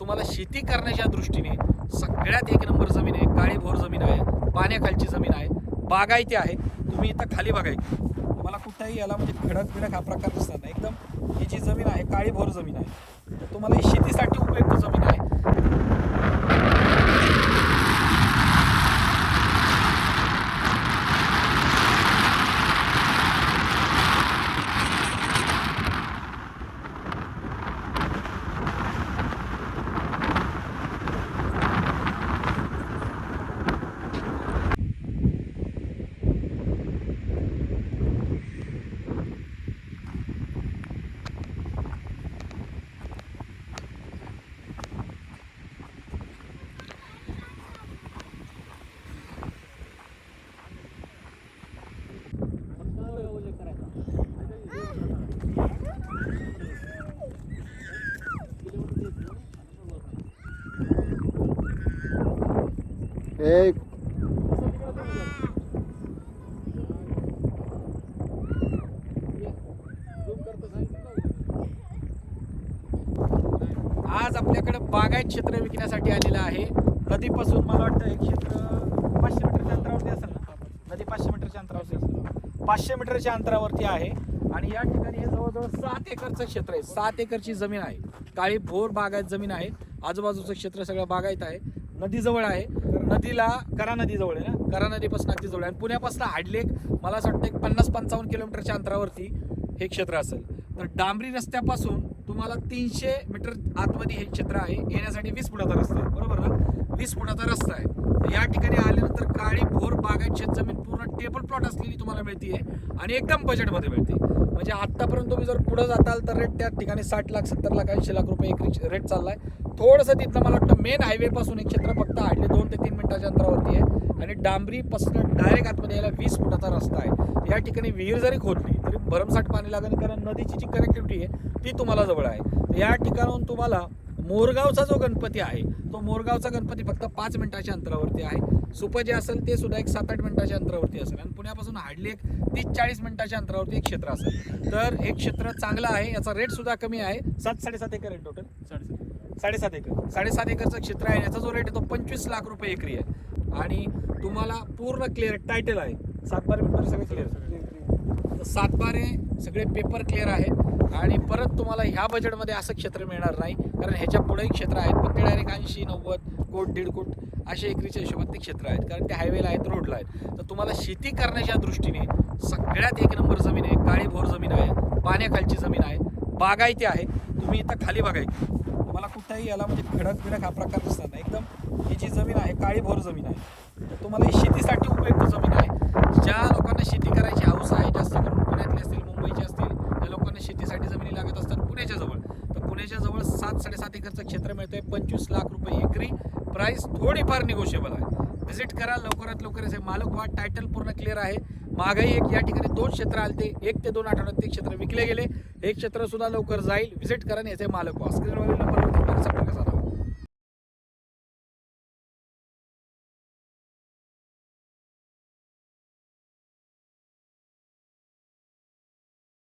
तुम्हाला शेती करण्याच्या दृष्टीने सगळ्यात एक नंबर जमीन आहे. काळीभोर जमीन आहे पाण्याखालची जमीन आहे बागायती आहे. तुम्ही इथं खाली बघायची तुम्हाला कुठेही याला म्हणजे खडक बिडक हा प्रकार दिसणार नाही. एकदम ही जी जमीन आहे काळीभोर जमीन आहे. तुम्हाला ही शेतीसाठी उपयुक्त जमीन आहे. एक. आज आपल्याकडे बागायत क्षेत्र विकण्यासाठी आलेलं आहे. नदीपासून मला वाटतं एक क्षेत्र पाचशे मीटरच्या अंतरावरती असेल ना? नदी पाचशे मीटरच्या अंतरावरती असेल. पाचशे मीटरच्या अंतरावरती आहे. आणि या ठिकाणी हे जवळजवळ सात एकरचं क्षेत्र आहे. सात एकरची जमीन आहे. काळी भोर बागायत जमीन आहे. आजूबाजूचं क्षेत्र सगळं बागायत आहे. नदीजवळ आहे. नदीला करा नदीजवळ आहे ना? करा नदीपासून अगदी जवळ आहे. आणि पुण्यापासून हाडलेक मला असं वाटतं एक पन्नास पंचावन्न किलोमीटरच्या अंतरावरती हे क्षेत्र असेल. तर डांबरी रस्त्यापासून तुम्हाला तीनशे मीटर आतमध्ये हे क्षेत्र आहे. येण्यासाठी वीस फुटाचा रस्ता आहे बरोबर ना? वीस फुटाचा रस्ता आहे. या ठिकाणी आल्यानंतर काळी भोर बागायत शेत जमीन पूर्ण टेबल प्लॉट असलेली तुम्हाला मिळते आणि एकदम बजेटमध्ये मिळते. म्हणजे आत्तापर्यंत तुम्ही जर पुढे जाताल तर रेट त्या ठिकाणी साठ लाख सत्तर लाख ऐंशी लाख रुपये एक रेट चालला आहे थोडंसं तिथलं मला वाटतं मेन हायवेपासून एक क्षेत्र फक्त आडले दोन ते तीन मिनिटाच्या अंतरावरती आहे. आणि डांबरीपासून डायरेक्ट आतमध्ये यायला वीस फुटाचा रस्ता आहे. या ठिकाणी विहीर जरी खोदली तरी भरमसाठ पाणी लागेल कारण नदीची जी कनेक्टिव्हिटी आहे ती तुम्हाला जवळ आहे. या ठिकाणाहून तुम्हाला मोरगावचा जो गणपती आहे तो मोरगावचा गणपती फक्त पाच मिनिटाच्या अंतरावरती आहे. सुपं जे असेल ते सुद्धा एक सात आठ मिनिटाच्या अंतरावरती असेल. आणि पुण्यापासून हार्डली एक तीस चाळीस मिनिटाच्या अंतरावरती एक क्षेत्र असेल. तर हे क्षेत्र चांगलं आहे याचा रेट सुद्धा कमी आहे. सात साडेसात एकर आहे टोटल साडेसात. साडेसात एकर. साडेसात एकरचं क्षेत्र आहे. याचा जो रेट आहे तो पंचवीस लाख रुपये एकरी आहे. आणि तुम्हाला पूर्ण क्लिअर टायटल आहे. सातबारे पेपर सगळे क्लिअर सातबारे सगळे पेपर क्लिअर आहेत. आणि परत तुम्हाला ह्या बजेटमध्ये असं क्षेत्र मिळणार नाही. कारण ह्याच्या पुढेही क्षेत्र आहेत. पण ते डायरेक्ट ऐंशी नव्वद कोट दीड कोट असे एकरीच्या हिशोबात ते क्षेत्र आहेत. कारण ते हायवेला आहेत रोडला आहेत. तर तुम्हाला शेती करण्याच्या दृष्टीने सगळ्यात एक नंबर जमीन आहे. काळीभोर जमीन आहे. पाण्याखालची जमीन आहे. बागायती आहे. तुम्ही इथं खाली बागायती कुठेही याला म्हणजे खडक बिडक हा प्रकार दिसणार नाही. एकदम ही जी जमीन आहे काळीभोर जमीन आहे. तर तुम्हाला ही शेतीसाठी उपयुक्त जमीन आहे. ज्या लोकांना शेती करायची हाऊस आहे जास्त करून पुण्यातले असतील मुंबईचे असतील त्या लोकांना शेतीसाठी जमिनी लागत असतात पुण्याच्या जवळ तर पुण्याच्या जवळ सात साडेसात एकरचं क्षेत्र मिळतंय पंचवीस लाख रुपये एकरी. प्राईस थोडीफार निगोशिएबल आहे. व्हिजिट करा लवकरात लवकर याचे मालक व्हा. टायटल पूर्ण क्लिअर आहे. मागही एक या ठिकाणी दोन क्षेत्र आलते. एक ते दोन आठवड्यात ते क्षेत्र विकले गेले. हे क्षेत्र सुद्धा लवकर जाईल. व्हिजिट करा आणि याचे मालक व्हा. स्क्रीनवरील नंबरवरती संपर्क